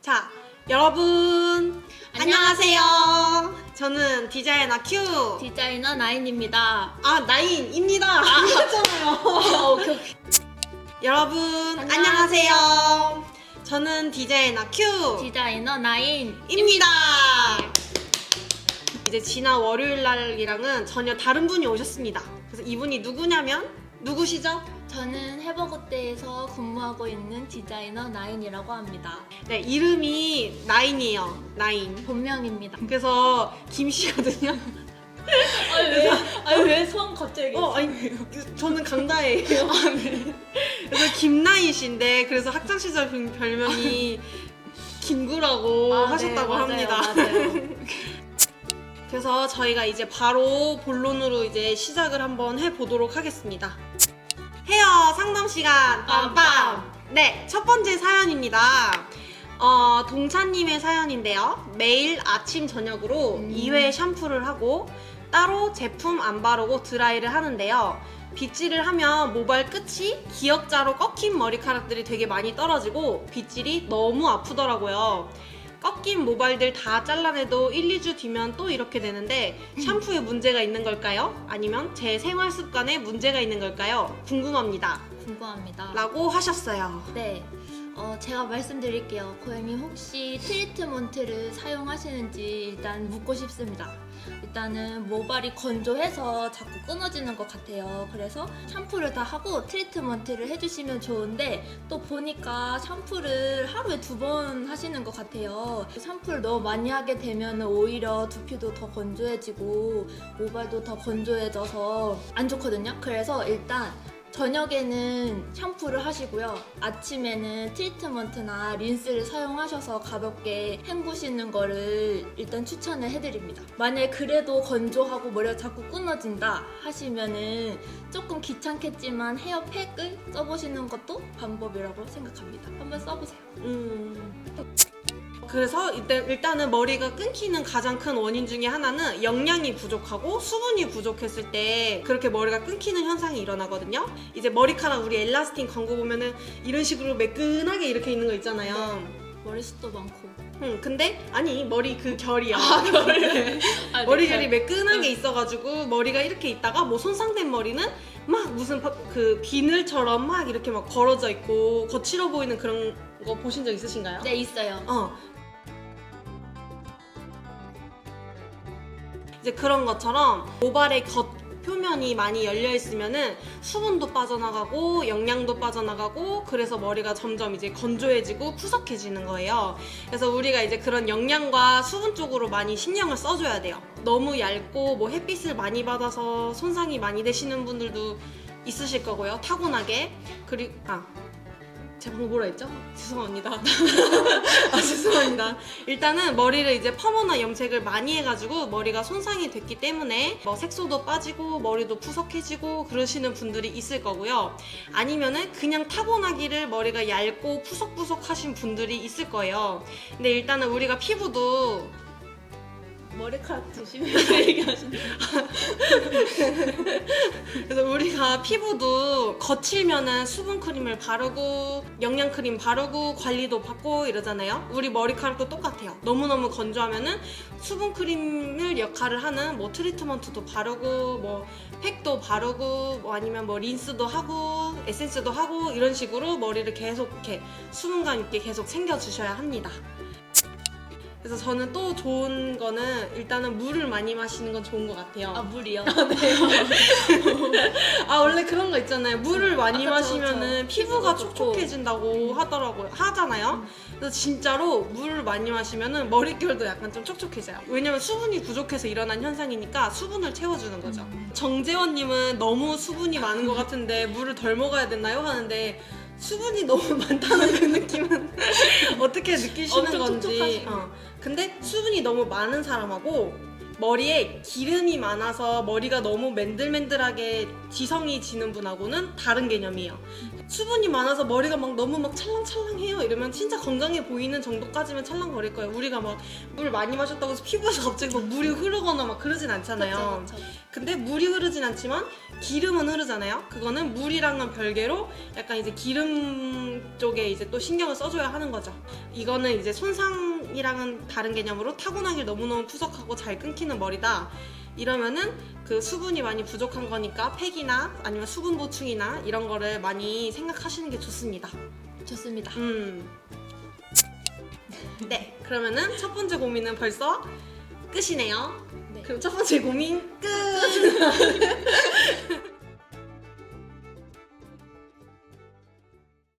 자, 여러분 안녕하세요. 저는 디자이너 큐. 디자이너 나인입니다. 아 나인입니다. 아잖아요. 어, 오케이, 오케이. 여러분 안녕하세요. 안녕하세요. 저는 디자이너 큐. 디자이너 나인. 입니다. 이제 지난 월요일 날이랑은 전혀 다른 분이 오셨습니다. 그래서 이분이 누구냐면 누구시죠? 저는 해버그때에서 근무하고 있는 디자이너 나인이라고 합니다. 네, 이름이 나인이에요. 나인. 본명입니다. 그래서 김 씨거든요. 아니 왜? 아니 왜손 갑자기? 어, 아니, 그, 저는 강다예요. 그래서 김나인 씨인데 그래서 학창 시절 별- 별명이 김구라고 아, 네, 하셨다고 맞아요, 합니다. 맞아요. 그래서 저희가 이제 바로 본론으로 이제 시작을 한번 해보도록 하겠습니다. 상담 시간 빰빰. 네, 첫 번째 사연입니다. 어, 동차님의 사연인데요. 매일 아침 저녁으로 음. 2회 샴푸를 하고 따로 제품 안 바르고 드라이를 하는데요. 빗질을 하면 모발 끝이 기역자로 꺾인 머리카락들이 되게 많이 떨어지고 빗질이 너무 아프더라고요. 꺾인 모발들 다 잘라내도 1, 2주 뒤면 또 이렇게 되는데 샴푸에 문제가 있는 걸까요? 아니면 제 생활 습관에 문제가 있는 걸까요? 궁금합니다. 궁금합니다. 라고 하셨어요. 네. 어, 제가 말씀드릴게요. 고객님 혹시 트리트먼트를 사용하시는지 일단 묻고 싶습니다. 일단은 모발이 건조해서 자꾸 끊어지는 것 같아요. 그래서 샴푸를 다 하고 트리트먼트를 해주시면 좋은데 또 보니까 샴푸를 하루에 두 번 하시는 것 같아요. 샴푸를 너무 많이 하게 되면 오히려 두피도 더 건조해지고 모발도 더 건조해져서 안 좋거든요. 그래서 일단 저녁에는 샴푸를 하시고요. 아침에는 트리트먼트나 린스를 사용하셔서 가볍게 헹구시는 거를 일단 추천을 해드립니다. 만약에 그래도 건조하고 머리가 자꾸 끊어진다 하시면은 조금 귀찮겠지만 헤어팩을 써보시는 것도 방법이라고 생각합니다. 한번 써보세요. 음. 그래서 일단, 일단은 머리가 끊기는 가장 큰 원인 중에 하나는 영양이 부족하고 수분이 부족했을 때 그렇게 머리가 끊기는 현상이 일어나거든요. 이제 머리카락 우리 엘라스틴 광고 보면은 이런 식으로 매끈하게 이렇게 있는 거 있잖아요. 머리숱도 많고. 음, 근데 아니 머리 그 결이야. 아, 머리 네, 결이 매끈하게 응. 있어가지고 머리가 이렇게 있다가 뭐 손상된 머리는 막 무슨 파- 그 비늘처럼 막 이렇게 막 걸어져 있고 거칠어 보이는 그런 거 보신 적 있으신가요? 네, 있어요. 어. 이제 그런 것처럼 모발의 겉 표면이 많이 열려 있으면은 수분도 빠져나가고 영양도 빠져나가고 그래서 머리가 점점 이제 건조해지고 푸석해지는 거예요. 그래서 우리가 이제 그런 영양과 수분 쪽으로 많이 신경을 써줘야 돼요. 너무 얇고 뭐 햇빛을 많이 받아서 손상이 많이 되시는 분들도 있으실 거고요. 타고나게 그리고 아 제가 방금 뭐라 했죠? 죄송합니다. 아 죄송합니다. 일단은 머리를 이제 펌어나 염색을 많이 해가지고 머리가 손상이 됐기 때문에 뭐 색소도 빠지고 머리도 푸석해지고 그러시는 분들이 있을 거고요. 아니면은 그냥 타고나기를 머리가 얇고 푸석푸석 하신 분들이 있을 거예요. 근데 일단은 우리가 피부도 머리카락 드시면서 얘기하시는 그래서 우리가 피부도 거칠면은 수분 크림을 바르고 영양 크림 바르고 관리도 받고 이러잖아요. 우리 머리카락도 똑같아요. 너무너무 건조하면은 수분 크림을 역할을 하는 뭐 트리트먼트도 바르고 뭐 팩도 바르고 뭐 아니면 뭐 린스도 하고 에센스도 하고 이런 식으로 머리를 계속 이렇게 수분감 있게 계속 챙겨 주셔야 합니다. 그래서 저는 또 좋은 거는 일단은 물을 많이 마시는 건 좋은 것 같아요. 아, 물이요? 아 원래 그런 거 있잖아요. 물을 많이 아, 그쵸, 마시면은. 피부가 피부가 좋고. 촉촉해진다고 하더라고요. 하잖아요. 그래서 진짜로 물을 많이 마시면은 머릿결도 약간 좀 촉촉해져요. 왜냐면 수분이 부족해서 일어난 현상이니까 수분을 채워주는 거죠. 정재원님은 너무 수분이 많은 것 같은데 물을 덜 먹어야 되나요? 하는데 수분이 너무 많다는 그 느낌은 어떻게 느끼시는 엄청 건지. 어. 근데 수분이 너무 많은 사람하고 머리에 기름이 많아서 머리가 너무 맨들맨들하게 지성이 지는 분하고는 다른 개념이에요. 수분이 많아서 머리가 막 너무 막 찰랑찰랑해요 이러면 진짜 건강해 보이는 정도까지면 찰랑거릴 거예요. 우리가 막 물 많이 마셨다고 해서 피부에서 갑자기 막 물이 흐르거나 막 그러진 않잖아요. 그쵸, 그쵸. 근데 물이 흐르진 않지만 기름은 흐르잖아요. 그거는 물이랑은 별개로 약간 이제 기름 쪽에 이제 또 신경을 써줘야 하는 거죠. 이거는 이제 손상이랑은 다른 개념으로 타고나길 너무너무 푸석하고 잘 끊기 는 머리다. 이러면은 그 수분이 많이 부족한 거니까 팩이나 아니면 수분 보충이나 이런 거를 많이 생각하시는 게 좋습니다. 좋습니다. 음. 네, 그러면은 첫 번째 고민은 벌써 끝이네요. 네. 그럼 첫 번째 고민 끝.